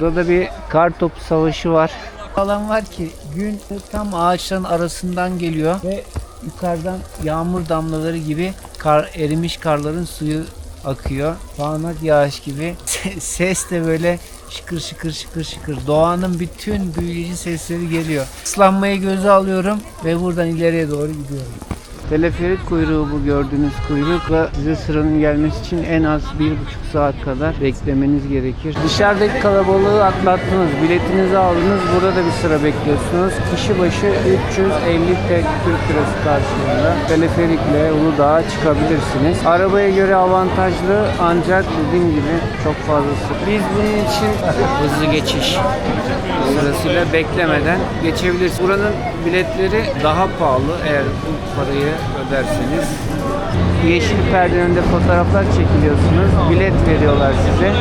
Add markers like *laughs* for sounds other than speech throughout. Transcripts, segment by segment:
Burada da bir kar topu savaşı var. Alan var ki gün tam ağaçların arasından geliyor ve yukarıdan yağmur damlaları gibi kar erimiş karların suyu akıyor. Sağanak yağış gibi. *laughs* Ses de böyle şıkır şıkır şıkır şıkır. Doğanın bütün büyüleyici sesleri geliyor. Islanmayı göze alıyorum ve buradan ileriye doğru gidiyorum. Teleferik kuyruğu bu gördüğünüz kuyruk ve size sıranın gelmesi için en az bir buçuk saat kadar beklemeniz gerekir. Dışarıdaki kalabalığı atlattınız, biletinizi aldınız, burada da bir sıra bekliyorsunuz. Kişi başı 350 tek Türk lirası karşılığında teleferikle Uludağ'a çıkabilirsiniz. Arabaya göre avantajlı ancak dediğim gibi çok fazlası. Biz bunun için *laughs* hızlı geçiş sırasıyla beklemeden geçebilirsiniz. Buranın biletleri daha pahalı eğer bu parayı öderseniz. Yeşil perdenin önünde fotoğraflar çekiliyorsunuz. Bilet veriyorlar size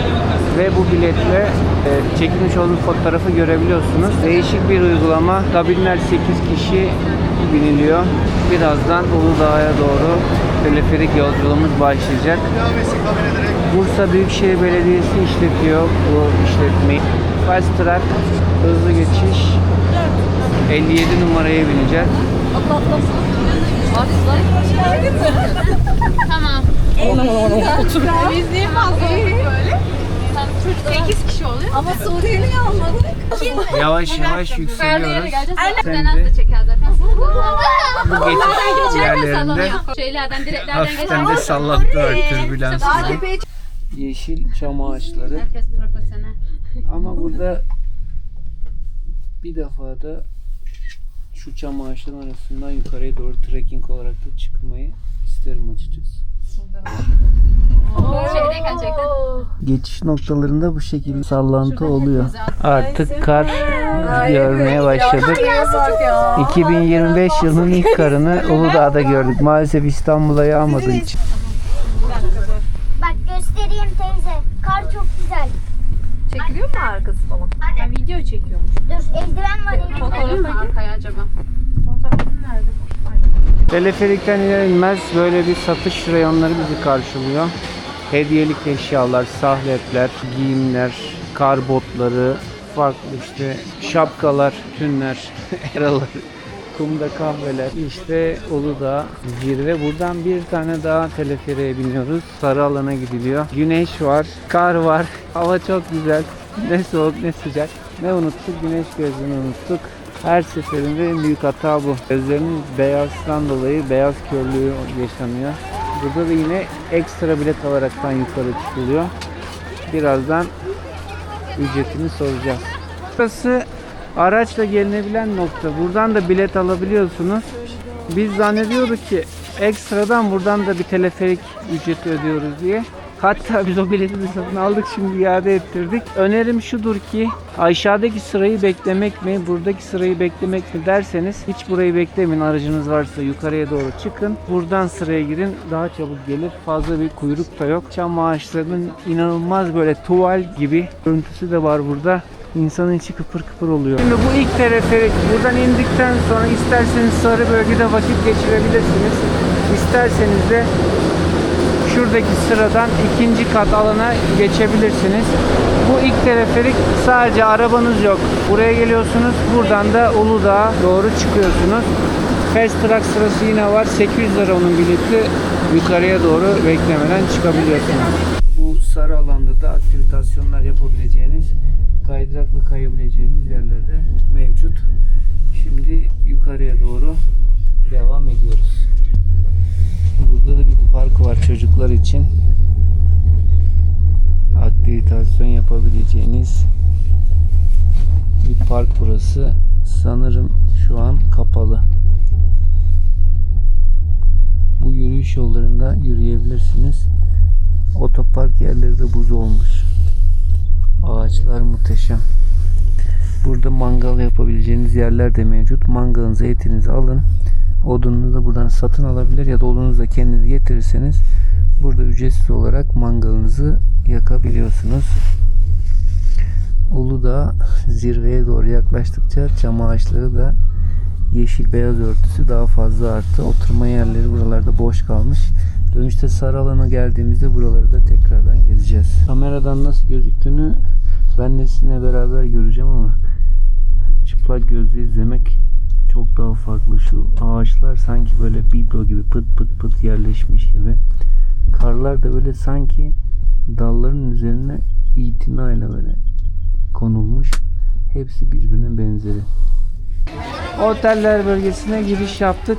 ve bu biletle e, çekilmiş olduğunuz fotoğrafı görebiliyorsunuz. Değişik bir uygulama. Kabinler 8 kişi biniliyor. Birazdan Uludağ'a doğru teleferik yolculuğumuz başlayacak. Bursa Büyükşehir Belediyesi işletiyor bu işletmeyi. Fast Track hızlı geçiş 57 numaraya bineceğiz. Tamam. Biz niye fazla olduk böyle? Çocuk 8 kişi oluyor. Ama Suriyeli almadık. Yavaş yavaş yükseliyoruz. Sen Sen az de da çeker zaten. bu geçiş yerlerinde. Şeylerden direklerden hafiften de geçer. sallattı gibi. tepeye Yeşil çam ağaçları. Herkes profesyonel. Ama burada bir defa da şu çam ağaçların arasından yukarıya doğru trekking olarak da çıkmayı isterim açıkçası. Şeydeyken çektin. Geçiş noktalarında bu şekilde sallantı oluyor. Artık kar görmeye başladık. bak ya. 2025 yılının ilk karını Uludağ'da gördük. Maalesef İstanbul'a yağmadığı için. Bak göstereyim teyze. Kar çok güzel. Çekiliyor mu arkası falan? Ben video çekiyormuş. Dur eldiven var elimde. Fotoğrafı arkaya acaba? Teleferikten iner inmez böyle bir satış reyonları bizi karşılıyor. Hediyelik eşyalar, sahlepler, giyimler, kar botları, farklı işte şapkalar, tünler, *laughs* eraları, kumda kahveler. İşte Uludağ zirve. Buradan bir tane daha teleferiğe biniyoruz. Sarı alana gidiliyor. Güneş var, kar var. *laughs* Hava çok güzel. Ne soğuk ne sıcak. Ne unuttuk? Güneş gözlüğünü unuttuk. Her seferinde en büyük hata bu. Gözlerinin beyazdan dolayı beyaz körlüğü yaşanıyor. Burada da yine ekstra bilet alaraktan yukarı çıkılıyor. Birazdan ücretini soracağız. Burası araçla gelinebilen nokta. Buradan da bilet alabiliyorsunuz. Biz zannediyorduk ki ekstradan buradan da bir teleferik ücreti ödüyoruz diye. Hatta biz o bileti de satın aldık şimdi iade ettirdik. Önerim şudur ki aşağıdaki sırayı beklemek mi buradaki sırayı beklemek mi derseniz hiç burayı beklemeyin aracınız varsa yukarıya doğru çıkın. Buradan sıraya girin daha çabuk gelir. Fazla bir kuyruk da yok. Çam ağaçlarının inanılmaz böyle tuval gibi görüntüsü de var burada. İnsanın içi kıpır kıpır oluyor. Şimdi bu ilk teleferik buradan indikten sonra isterseniz sarı bölgede vakit geçirebilirsiniz. İsterseniz de şuradaki sıradan ikinci kat alana geçebilirsiniz. Bu ilk teleferik sadece arabanız yok. Buraya geliyorsunuz. Buradan da Uludağ'a doğru çıkıyorsunuz. Fast Track sırası yine var. 800 lira onun bileti. Yukarıya doğru beklemeden çıkabiliyorsunuz. Bu sarı alanda da aktivitasyonlar yapabileceğiniz, kaydırakla kayabileceğiniz yerlerde mevcut. Şimdi yukarıya doğru devam ediyoruz. Burada da bir park var çocuklar için. Aktivitasyon yapabileceğiniz bir park burası. Sanırım şu an kapalı. Bu yürüyüş yollarında yürüyebilirsiniz. Otopark yerleri de buz olmuş. Ağaçlar muhteşem. Burada mangal yapabileceğiniz yerler de mevcut. Mangalınızı, etinizi alın. Odununuzu da buradan satın alabilir ya da odunuzu da kendiniz getirirseniz burada ücretsiz olarak mangalınızı yakabiliyorsunuz. Uludağ zirveye doğru yaklaştıkça çam ağaçları da yeşil beyaz örtüsü daha fazla arttı. Oturma yerleri buralarda boş kalmış. Dönüşte sarı alana geldiğimizde buraları da tekrardan gezeceğiz. Kameradan nasıl gözüktüğünü Ben de sizinle beraber göreceğim ama çıplak gözle izlemek çok daha farklı. Şu ağaçlar sanki böyle biblo gibi pıt pıt pıt yerleşmiş gibi. Karlar da böyle sanki dalların üzerine itinayla böyle konulmuş. Hepsi birbirine benzeri. Oteller bölgesine giriş yaptık.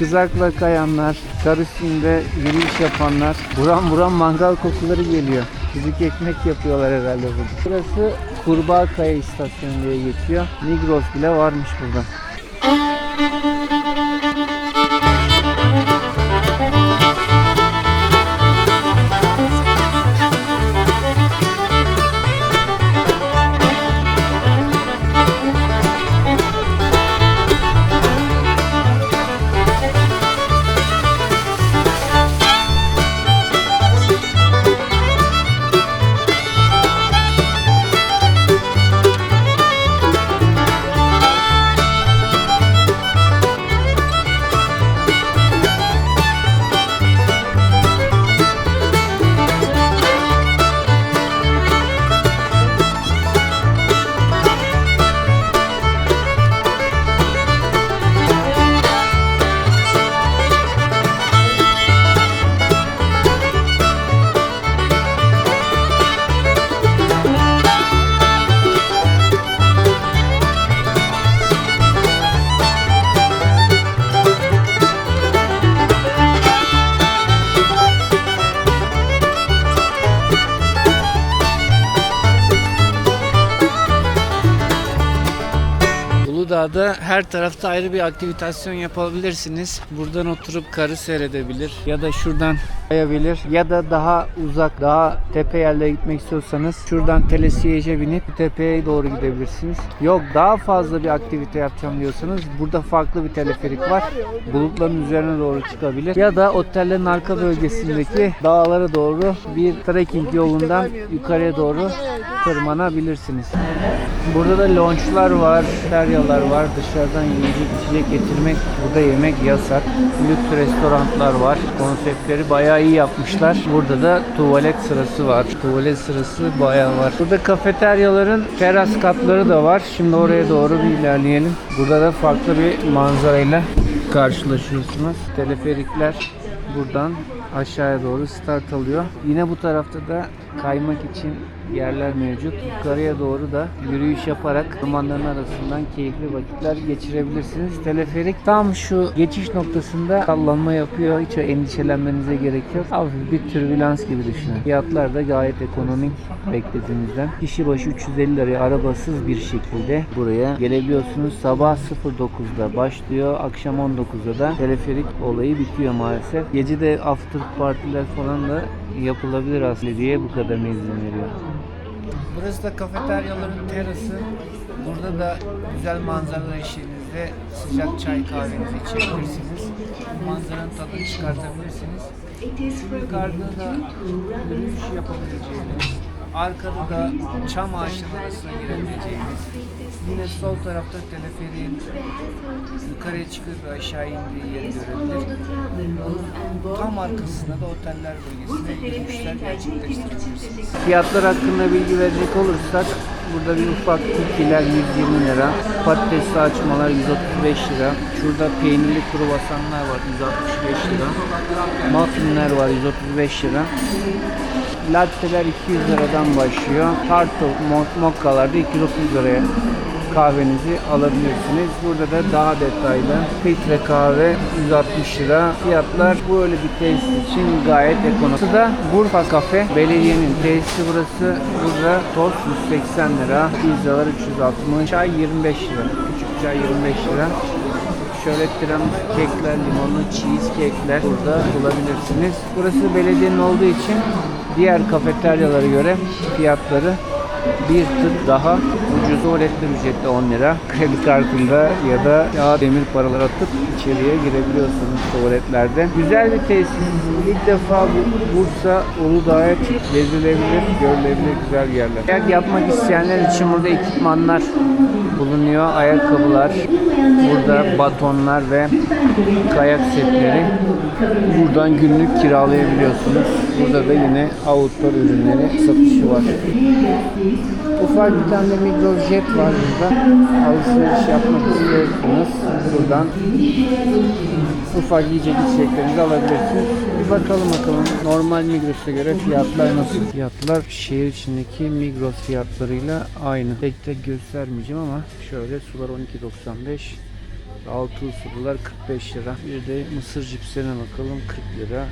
Kızakla kayanlar, kar üstünde yürüyüş yapanlar, buram buram mangal kokuları geliyor. Kuzik ekmek yapıyorlar herhalde burada. Burası Kurbağa Kaya İstasyonu diye geçiyor. Migros bile varmış burada. Uludağ'da her tarafta ayrı bir aktivitasyon yapabilirsiniz. Buradan oturup karı seyredebilir ya da şuradan kayabilir ya da daha uzak, daha tepe yerlere gitmek istiyorsanız şuradan telesiyece binip tepeye doğru gidebilirsiniz. Yok daha fazla bir aktivite yapacağım diyorsanız burada farklı bir teleferik var. Bulutların üzerine doğru çıkabilir. Ya da otellerin arka bölgesindeki dağlara doğru bir trekking yolundan yukarıya doğru tırmanabilirsiniz. Burada da lounge'lar var, teryalar var. Dışarıdan yiyecek içecek getirmek, burada yemek yasak. Lüks restoranlar var. Konseptleri bayağı iyi yapmışlar. Burada da tuvalet sırası var. Tuvalet sırası bayağı var. Burada kafeteryaların teras katları da var. Şimdi oraya doğru bir ilerleyelim. Burada da farklı bir manzarayla karşılaşıyorsunuz. Teleferikler buradan aşağıya doğru start alıyor. Yine bu tarafta da kaymak için yerler mevcut. Yukarıya doğru da yürüyüş yaparak ormanların arasından keyifli vakitler geçirebilirsiniz. Teleferik tam şu geçiş noktasında sallanma yapıyor. Hiç endişelenmenize gerek yok. Hafif bir türbülans gibi düşünün. Fiyatlar da gayet ekonomik beklediğinizden. Kişi başı 350 liraya arabasız bir şekilde buraya gelebiliyorsunuz. Sabah 09'da başlıyor. Akşam 19'da da teleferik olayı bitiyor maalesef. Gece de after partiler falan da yapılabilir aslında diye bu kadarına izin veriyor. Burası da kafeteryaların terası. Burada da güzel manzaralar eşliğinizde sıcak çay kahvenizi içebilirsiniz. Manzaranın tadını çıkartabilirsiniz. Yukarıda da yürüyüş yapabileceğiniz, arkada da çam ağaçları arasına girebileceğiniz, yine sol tarafta teleferiğin yukarıya çıkıp aşağı indiği yeri görebilir. Tam arkasında da oteller bölgesinde yürüyüşler gerçekleştirebilirsiniz. Fiyatlar hakkında bilgi verecek olursak burada bir ufak tilkiler 120 lira, patatesli açmalar 135 lira, şurada peynirli kruvasanlar var 165 lira, muffinler var 135 lira, latteler 200 liradan başlıyor, turtle mo- mokkalar da 230 liraya kahvenizi alabilirsiniz. Burada da daha detaylı filtre kahve 160 lira. Fiyatlar böyle bir tesis için gayet ekonomik. Burası da Burfa Kafe. Belediyenin tesisi burası. Burada tost 180 lira. Pizzalar 360. Çay 25 lira. Küçük çay 25 lira. Şöyle tiramisu kekler, limonlu cheesecake'ler burada bulabilirsiniz. Burası belediyenin olduğu için diğer kafeteryalara göre fiyatları bir tık daha ucuz OLED'ler ücretli 10 lira. Kredi kartında ya da ya demir paralar atıp içeriye girebiliyorsunuz tuvaletlerde. Güzel bir tesis. İlk defa bu Bursa Uludağ'a gezilebilir, görülebilir güzel yerler. Kayak yapmak isteyenler için burada ekipmanlar bulunuyor. Ayakkabılar, burada batonlar ve kayak setleri. Buradan günlük kiralayabiliyorsunuz. Burada da yine outdoor ürünleri satışı var. Ufak bir tane Migros Jet var burada. Alışveriş yapmak istiyorsanız buradan ufak yiyecek içeceklerinizi alabilirsiniz. Bir bakalım bakalım normal Migros'a göre fiyatlar nasıl? Fiyatlar şehir içindeki Migros fiyatlarıyla aynı. Tek tek göstermeyeceğim ama şöyle sular 12.95 Altı sular 45 lira. Bir de mısır cipslerine bakalım 40 lira.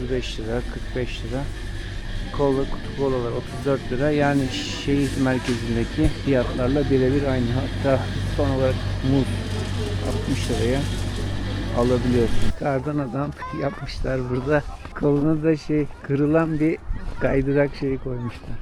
35 lira, 45 lira. Kola, kutu kolalar 34 lira. Yani şehir merkezindeki fiyatlarla birebir aynı. Hatta son olarak muz 60 liraya alabiliyorsun. Kardan adam yapmışlar burada. Koluna da şey kırılan bir kaydırak şeyi koymuşlar.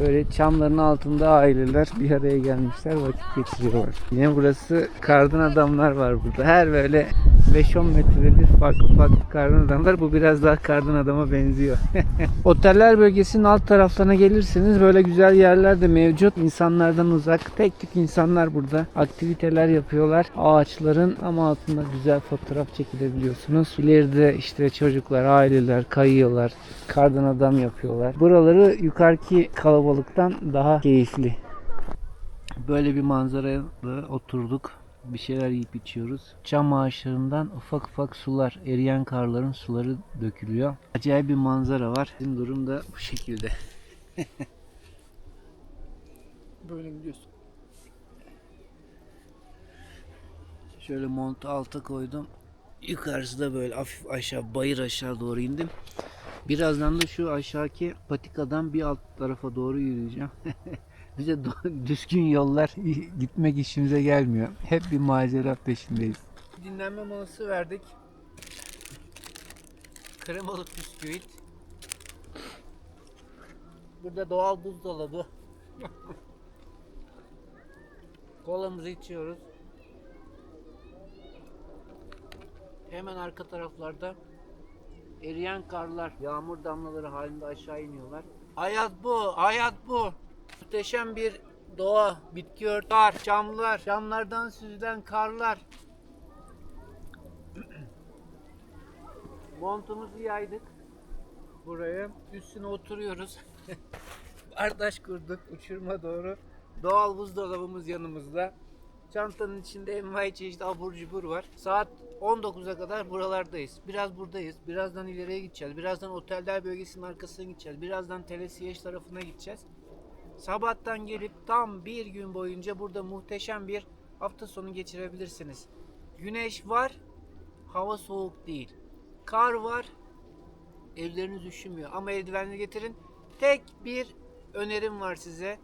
Böyle çamların altında aileler bir araya gelmişler vakit geçiriyorlar. Yine burası kardan adamlar var burada. Her böyle 5-10 metrede bir farklı farklı kardan adamlar. Bu biraz daha kardan adama benziyor. *laughs* Oteller bölgesinin alt taraflarına gelirseniz böyle güzel yerler de mevcut. İnsanlardan uzak. Tek tük insanlar burada. Aktiviteler yapıyorlar. Ağaçların ama altında güzel fotoğraf çekilebiliyorsunuz. İleride işte çocuklar, aileler kayıyorlar. Kardan adam yapıyorlar. Buraları yukarıki kalabalıktan daha keyifli. Böyle bir manzaraya oturduk. Bir şeyler yiyip içiyoruz. Çam ağaçlarından ufak ufak sular, eriyen karların suları dökülüyor. Acayip bir manzara var. Bizim durum da bu şekilde. *laughs* Böyle gidiyorsun. Şöyle montu alta koydum. Yukarısı da böyle hafif aşağı, bayır aşağı doğru indim. Birazdan da şu aşağıki patikadan bir alt tarafa doğru yürüyeceğim. *laughs* Bize *laughs* düzgün yollar gitmek işimize gelmiyor. Hep bir macera peşindeyiz. Dinlenme molası verdik. Kremalı bisküvit. Burada doğal buzdolabı. *laughs* Kolamızı içiyoruz. Hemen arka taraflarda eriyen karlar, yağmur damlaları halinde aşağı iniyorlar. Hayat bu, hayat bu. Muhteşem bir doğa, bitki örtüler, camlar, camlardan süzülen karlar. *clears throat* Montumuzu yaydık buraya. Üstüne oturuyoruz. *laughs* Bardaş kurduk uçurma doğru. Doğal buzdolabımız yanımızda. Çantanın içinde envai çeşit abur cubur var. Saat 19'a kadar buralardayız. Biraz buradayız. Birazdan ileriye gideceğiz. Birazdan oteller bölgesinin arkasına gideceğiz. Birazdan Telesiyeş tarafına gideceğiz. Sabahtan gelip tam bir gün boyunca burada muhteşem bir hafta sonu geçirebilirsiniz. Güneş var, hava soğuk değil. Kar var, elleriniz üşümüyor ama eldivenleri getirin. Tek bir önerim var size.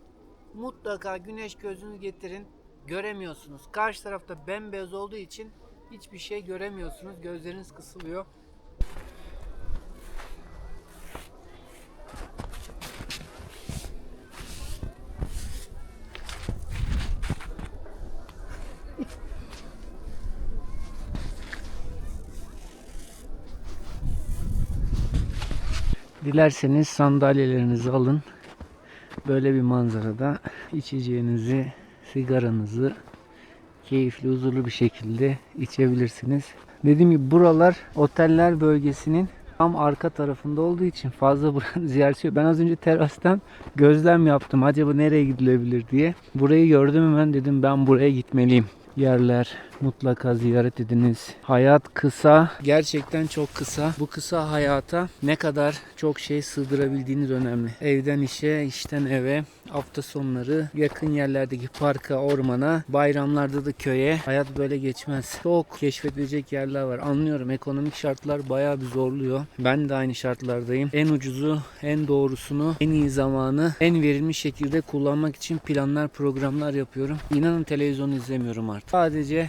Mutlaka güneş gözünü getirin. Göremiyorsunuz. Karşı tarafta bembeyaz olduğu için hiçbir şey göremiyorsunuz. Gözleriniz kısılıyor. Dilerseniz sandalyelerinizi alın. Böyle bir manzarada içeceğinizi, sigaranızı keyifli, huzurlu bir şekilde içebilirsiniz. Dediğim gibi buralar oteller bölgesinin tam arka tarafında olduğu için fazla *laughs* buranın ziyaretçi yok. Ben az önce terastan gözlem yaptım. Acaba nereye gidilebilir diye. Burayı gördüm hemen dedim ben buraya gitmeliyim. Yerler mutlaka ziyaret ediniz. Hayat kısa. Gerçekten çok kısa. Bu kısa hayata ne kadar çok şey sığdırabildiğiniz önemli. Evden işe, işten eve, hafta sonları yakın yerlerdeki parka, ormana, bayramlarda da köye. Hayat böyle geçmez. Çok keşfedilecek yerler var. Anlıyorum ekonomik şartlar bayağı bir zorluyor. Ben de aynı şartlardayım. En ucuzu, en doğrusunu, en iyi zamanı, en verimli şekilde kullanmak için planlar, programlar yapıyorum. İnanın televizyon izlemiyorum artık. Sadece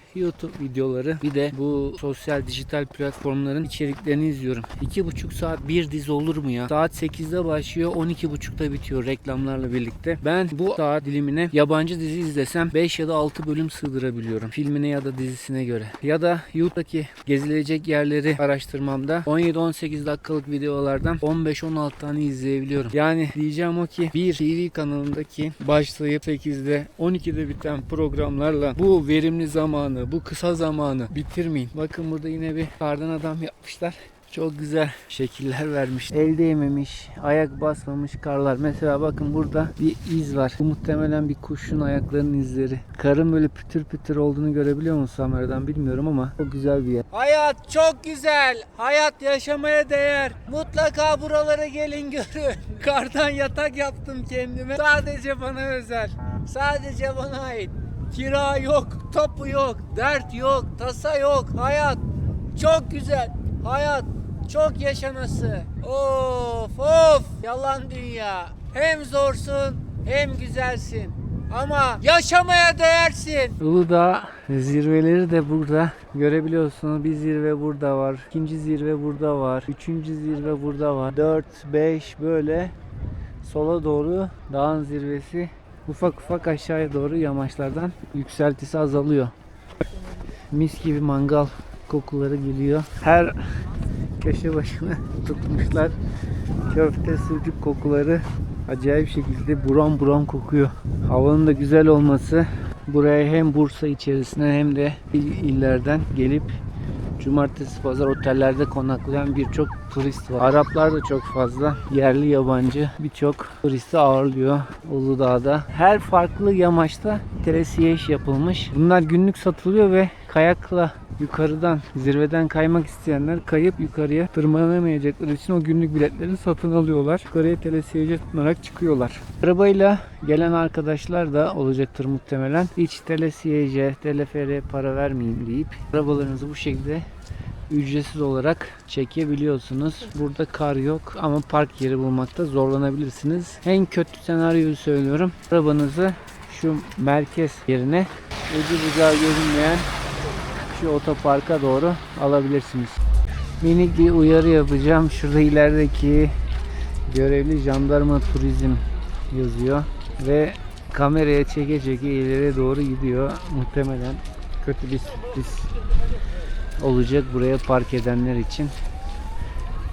YouTube videoları bir de bu sosyal dijital platformların içeriklerini izliyorum. 2,5 saat bir dizi olur mu ya? Saat 8'de başlıyor 12.30'da bitiyor reklamlarla birlikte. Ben bu saat dilimine yabancı dizi izlesem 5 ya da 6 bölüm sığdırabiliyorum. Filmine ya da dizisine göre. Ya da YouTube'daki gezilecek yerleri araştırmamda 17-18 dakikalık videolardan 15-16 tane izleyebiliyorum. Yani diyeceğim o ki bir TV kanalındaki başlayıp 8'de 12'de biten programlarla bu verimli zamanı, bu kısa zamanı bitirmeyin. Bakın burada yine bir kardan adam yapmışlar. Çok güzel şekiller vermiş. El değmemiş, ayak basmamış karlar. Mesela bakın burada bir iz var. Bu muhtemelen bir kuşun ayaklarının izleri. Karın böyle pütür pütür olduğunu görebiliyor musun kameradan bilmiyorum ama çok güzel bir yer. Hayat çok güzel. Hayat yaşamaya değer. Mutlaka buralara gelin *laughs* görün. Kardan yatak yaptım kendime. Sadece bana özel. Sadece bana ait. Kira yok, tapu yok, dert yok, tasa yok. Hayat çok güzel. Hayat çok yaşanası. Of of. Yalan dünya. Hem zorsun hem güzelsin. Ama yaşamaya değersin. Uludağ zirveleri de burada. Görebiliyorsunuz bir zirve burada var. ikinci zirve burada var. Üçüncü zirve burada var. 4, 5 böyle sola doğru dağın zirvesi ufak ufak aşağıya doğru yamaçlardan yükseltisi azalıyor. Mis gibi mangal kokuları geliyor. Her köşe başına *laughs* tutmuşlar. Köfte, sucuk kokuları acayip şekilde buram buram kokuyor. Havanın da güzel olması buraya hem Bursa içerisinden hem de il- illerden gelip Cumartesi pazar otellerde konaklayan birçok turist var. Araplar da çok fazla. Yerli yabancı birçok turisti ağırlıyor Uludağ'da. Her farklı yamaçta telesiyej yapılmış. Bunlar günlük satılıyor ve kayakla yukarıdan zirveden kaymak isteyenler kayıp yukarıya tırmanamayacakları için o günlük biletleri satın alıyorlar. Yukarıya telesiyeje tutunarak çıkıyorlar. Arabayla gelen arkadaşlar da olacaktır muhtemelen. Hiç telesiyeje, telefere para vermeyeyim deyip arabalarınızı bu şekilde ücretsiz olarak çekebiliyorsunuz. Burada kar yok ama park yeri bulmakta zorlanabilirsiniz. En kötü senaryoyu söylüyorum. Arabanızı şu merkez yerine ucu bucağı görünmeyen şu otoparka doğru alabilirsiniz. Minik bir uyarı yapacağım. Şurada ilerideki görevli jandarma turizm yazıyor ve kameraya çeke çeke ileriye doğru gidiyor. Muhtemelen kötü bir sürpriz olacak buraya park edenler için.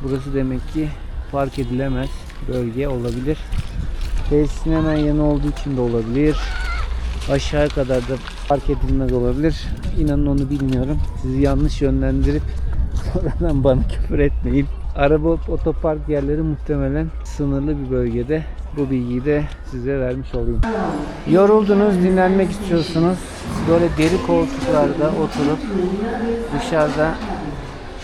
Burası demek ki park edilemez bölge olabilir. Tesisin hemen yanı olduğu için de olabilir. Aşağı kadar da park edilmez olabilir. İnanın onu bilmiyorum. Sizi yanlış yönlendirip *laughs* sonradan bana küfür etmeyin. Araba otopark yerleri muhtemelen sınırlı bir bölgede. Bu bilgiyi de size vermiş olayım. Yoruldunuz, dinlenmek istiyorsunuz. Böyle deri koltuklarda oturup dışarıda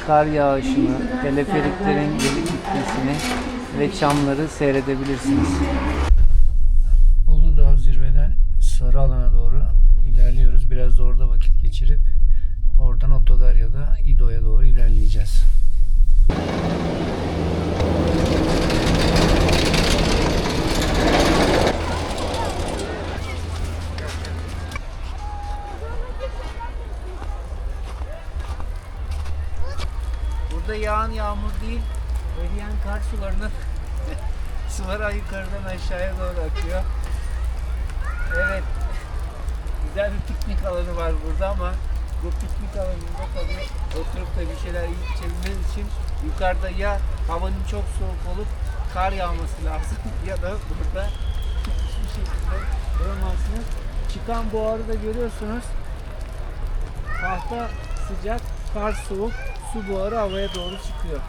kar yağışını, teleferiklerin gelip gitmesini ve çamları seyredebilirsiniz. Uludağ zirveden sarı alana doğru ilerliyoruz. Biraz da orada vakit geçirip oradan otogar ya da İdo'ya doğru ilerleyeceğiz. Burada yağan yağmur değil, eriyen kar sularının *laughs* suları yukarıdan aşağıya doğru akıyor. Evet, güzel bir piknik alanı var burada ama bu piknik alanında tabii oturup da bir şeyler yiyip içebilmeniz için yukarıda ya havanın çok soğuk olup kar yağması lazım *laughs* ya da burada hiçbir şekilde duramazsınız. Çıkan buharı da görüyorsunuz. Tahta sıcak, kar soğuk, su buharı havaya doğru çıkıyor.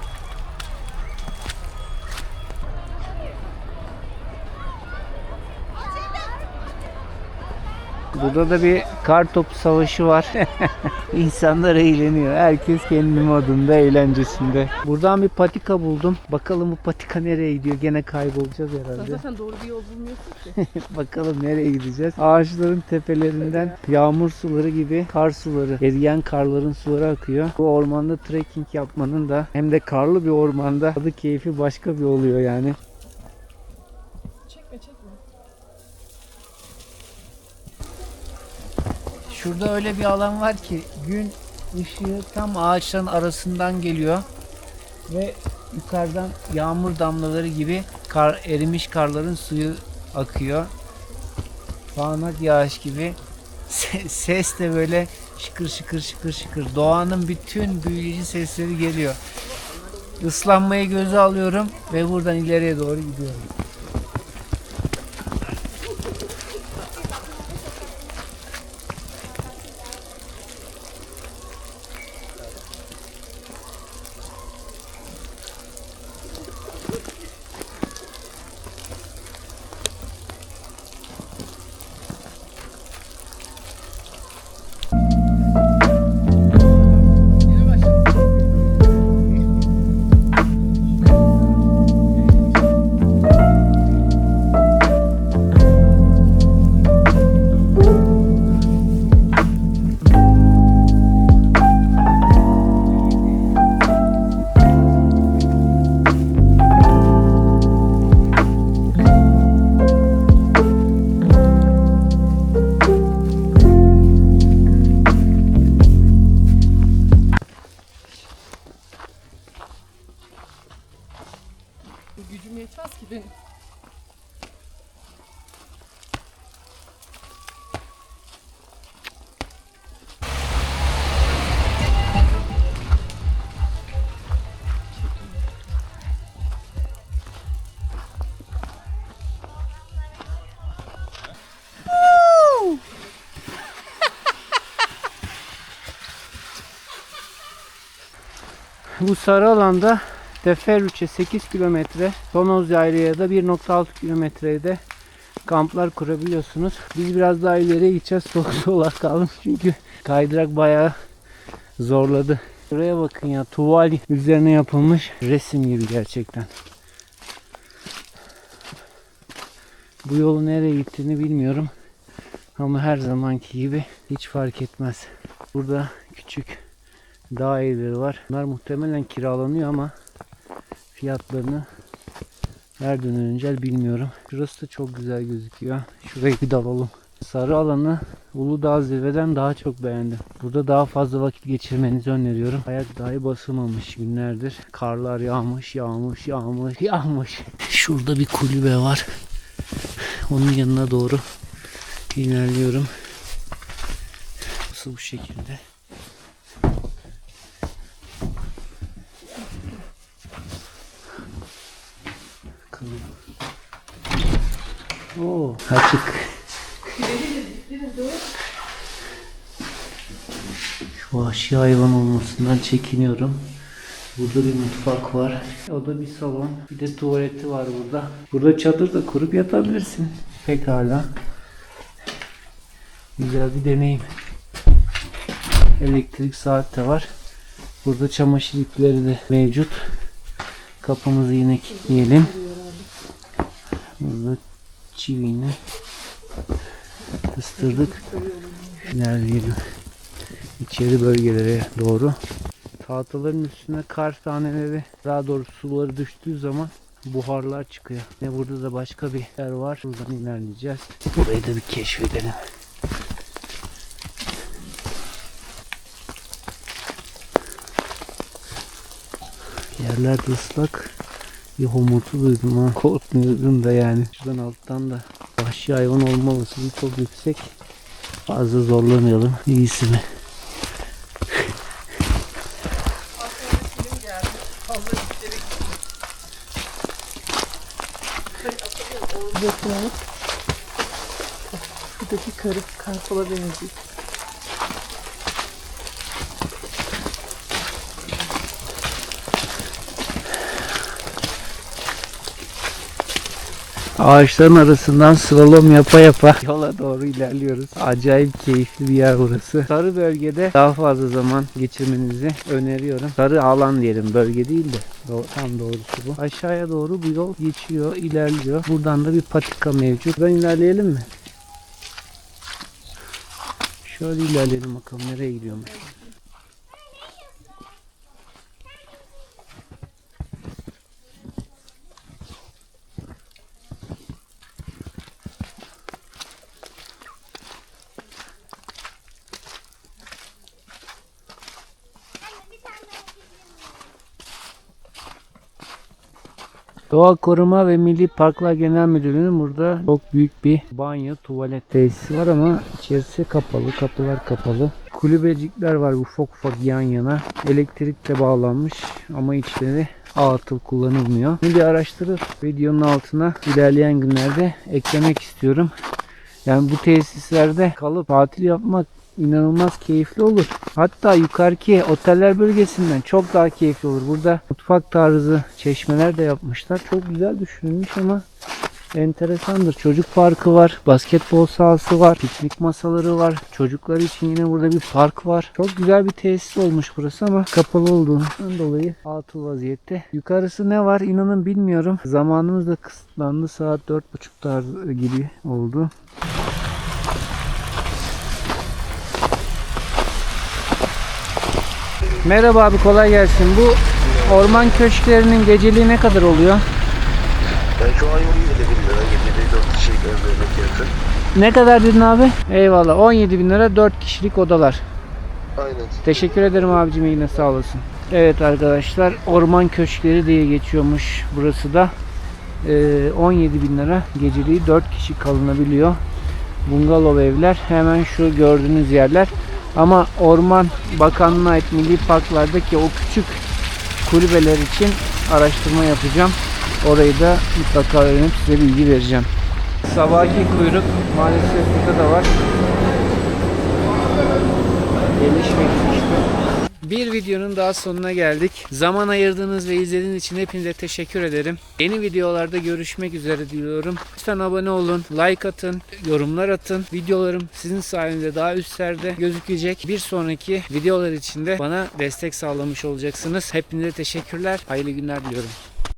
Burada da bir kar topu savaşı var. *laughs* İnsanlar eğleniyor. Herkes kendi modunda, eğlencesinde. Buradan bir patika buldum. Bakalım bu patika nereye gidiyor? Gene kaybolacağız herhalde. Zaten doğru bir yol bulmuyorsun ki. *laughs* Bakalım nereye gideceğiz. Ağaçların tepelerinden yağmur suları gibi kar suları, eriyen karların suları akıyor. Bu ormanda trekking yapmanın da hem de karlı bir ormanda tadı keyfi başka bir oluyor yani. Şurada öyle bir alan var ki gün ışığı tam ağaçların arasından geliyor ve yukarıdan yağmur damlaları gibi kar erimiş karların suyu akıyor. Sağanak yağış gibi Se- ses de böyle şıkır şıkır şıkır şıkır. Doğanın bütün büyüleyici sesleri geliyor. Islanmayı göze alıyorum ve buradan ileriye doğru gidiyorum. Gücüm yetmez ki benim. Bu sarı alanda Teferruç'e 8 kilometre, Tonoz Yayla'ya da 1.6 kilometreye de kamplar kurabiliyorsunuz. Biz biraz daha ileriye gideceğiz. Soğuk *laughs* solak kaldım çünkü kaydırak bayağı zorladı. Şuraya bakın ya tuval üzerine yapılmış resim gibi gerçekten. Bu yolun nereye gittiğini bilmiyorum. Ama her zamanki gibi hiç fark etmez. Burada küçük dağ evleri var. Bunlar muhtemelen kiralanıyor ama fiyatlarını her dönem bilmiyorum. Şurası da çok güzel gözüküyor. Şuraya bir dalalım. Sarı alanı Uludağ zirveden daha çok beğendim. Burada daha fazla vakit geçirmenizi öneriyorum. Ayak dahi basılmamış günlerdir. Karlar yağmış, yağmış, yağmış, yağmış. Şurada bir kulübe var. Onun yanına doğru ilerliyorum. Nasıl bu şekilde? Bakalım. Oo, açık. Şu vahşi hayvan olmasından çekiniyorum. Burada bir mutfak var. O da bir salon. Bir de tuvaleti var burada. Burada çadır da kurup yatabilirsin. Pekala. Güzel bir deneyim. Elektrik saat de var. Burada çamaşır ipleri de mevcut. Kapımızı yine kilitleyelim. Burada çivini kıstırdık. İlerleyelim. İçeri bölgelere doğru. Tahtaların üstüne kar taneleri daha doğrusu suları düştüğü zaman buharlar çıkıyor. Ve burada da başka bir yer var. Buradan ilerleyeceğiz. Burayı da bir keşfedelim. Yerler ıslak. Bir homurtu duydum ha. Korkmuyordum da yani. Şuradan alttan da vahşi hayvan olma olasılığı çok yüksek. Fazla zorlamayalım. İyisi mi? Bakın. Şuradaki karı kartola benziyor. Ağaçların arasından slalom yapa yapa yola doğru ilerliyoruz. Acayip keyifli bir yer burası. Sarı bölgede daha fazla zaman geçirmenizi öneriyorum. Sarı alan diyelim bölge değil de Do- tam doğrusu bu. Aşağıya doğru bu yol geçiyor, ilerliyor. Buradan da bir patika mevcut. Buradan ilerleyelim mi? Şöyle ilerleyelim bakalım nereye gidiyormuş. Doğa Koruma ve Milli Parklar Genel Müdürlüğü'nün burada çok büyük bir banyo, tuvalet tesisi var ama içerisi kapalı, kapılar kapalı. Kulübecikler var ufak ufak yan yana. Elektrik de bağlanmış ama içleri atıl kullanılmıyor. Bunu bir araştırıp videonun altına ilerleyen günlerde eklemek istiyorum. Yani bu tesislerde kalıp tatil yapmak inanılmaz keyifli olur. Hatta yukarıki oteller bölgesinden çok daha keyifli olur. Burada mutfak tarzı çeşmeler de yapmışlar. Çok güzel düşünülmüş ama enteresandır. Çocuk parkı var, basketbol sahası var, piknik masaları var. Çocuklar için yine burada bir park var. Çok güzel bir tesis olmuş burası ama kapalı olduğundan dolayı atıl vaziyette. Yukarısı ne var inanın bilmiyorum. Zamanımız da kısıtlandı. Saat 4.30 tarzı gibi oldu. Merhaba abi kolay gelsin. Bu orman köşklerinin geceliği ne kadar oluyor? Ben şu an 17 bin lira, 7 4 kişilik evlerine fiyatı. Ne kadar dedin abi? Eyvallah 17 bin lira 4 kişilik odalar. Aynen. Teşekkür ederim abicim yine sağ olasın. Evet arkadaşlar orman köşkleri diye geçiyormuş burası da. Ee, 17 bin lira geceliği 4 kişi kalınabiliyor. Bungalov evler hemen şu gördüğünüz yerler. Ama Orman Bakanlığı'na ait milli parklardaki o küçük kulübeler için araştırma yapacağım. Orayı da mutlaka öğrenip size bilgi vereceğim. Sabahki kuyruk maalesef burada da var. Gelişmek işte. Bir videonun daha sonuna geldik. Zaman ayırdığınız ve izlediğiniz için hepinize teşekkür ederim. Yeni videolarda görüşmek üzere diliyorum. Lütfen abone olun, like atın, yorumlar atın. Videolarım sizin sayenizde daha üstlerde gözükecek. Bir sonraki videolar için de bana destek sağlamış olacaksınız. Hepinize teşekkürler. Hayırlı günler diliyorum.